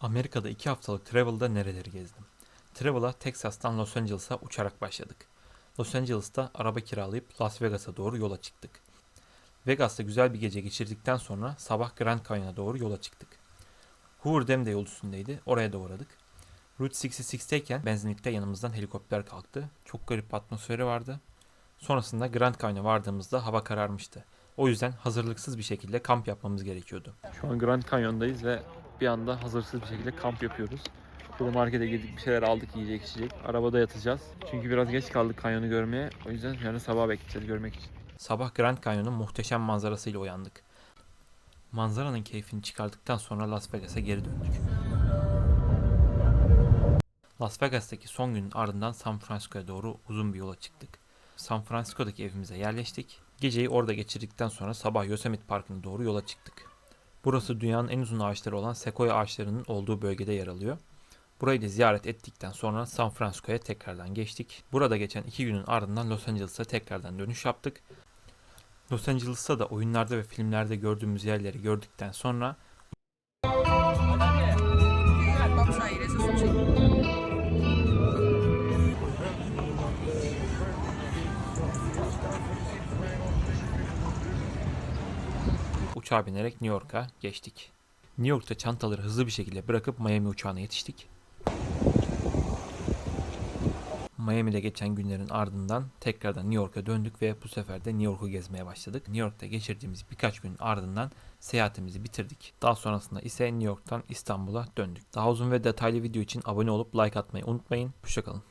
Amerika'da 2 haftalık travel'da nereleri gezdim? Travel'a Texas'tan Los Angeles'a uçarak başladık. Los Angeles'ta araba kiralayıp Las Vegas'a doğru yola çıktık. Vegas'ta güzel bir gece geçirdikten sonra sabah Grand Canyon'a doğru yola çıktık. Hoover Dam de yol üstündeydi. Oraya da uğradık. Route 66'teyken benzinlikte yanımızdan helikopter kalktı. Çok garip atmosferi vardı. Sonrasında Grand Canyon'a vardığımızda hava kararmıştı. O yüzden hazırlıksız bir şekilde kamp yapmamız gerekiyordu. Şu an Grand Canyon'dayız ve bir anda hazırsız bir şekilde kamp yapıyoruz. Burada markete girdik bir şeyler aldık yiyecek içecek. Arabada yatacağız. Çünkü biraz geç kaldık kanyonu görmeye. O yüzden yarın sabah bekleyeceğiz görmek için. Sabah Grand Canyon'un muhteşem manzarasıyla uyandık. Manzaranın keyfini çıkardıktan sonra Las Vegas'a geri döndük. Las Vegas'taki son günün ardından San Francisco'ya doğru uzun bir yola çıktık. San Francisco'daki evimize yerleştik. Geceyi orada geçirdikten sonra sabah Yosemite Parkı'na doğru yola çıktık. Burası dünyanın en uzun ağaçları olan sekoya ağaçlarının olduğu bölgede yer alıyor. Burayı da ziyaret ettikten sonra San Francisco'ya tekrardan geçtik. Burada geçen iki günün ardından Los Angeles'a tekrardan dönüş yaptık. Los Angeles'ta da oyunlarda ve filmlerde gördüğümüz yerleri gördükten sonra uçağa binerek New York'a geçtik. New York'ta çantaları hızlı bir şekilde bırakıp Miami uçağına yetiştik. Miami'de geçen günlerin ardından tekrardan New York'a döndük ve bu sefer de New York'u gezmeye başladık. New York'ta geçirdiğimiz birkaç gün ardından seyahatimizi bitirdik. Daha sonrasında ise New York'tan İstanbul'a döndük. Daha uzun ve detaylı video için abone olup like atmayı unutmayın. Hoşçakalın.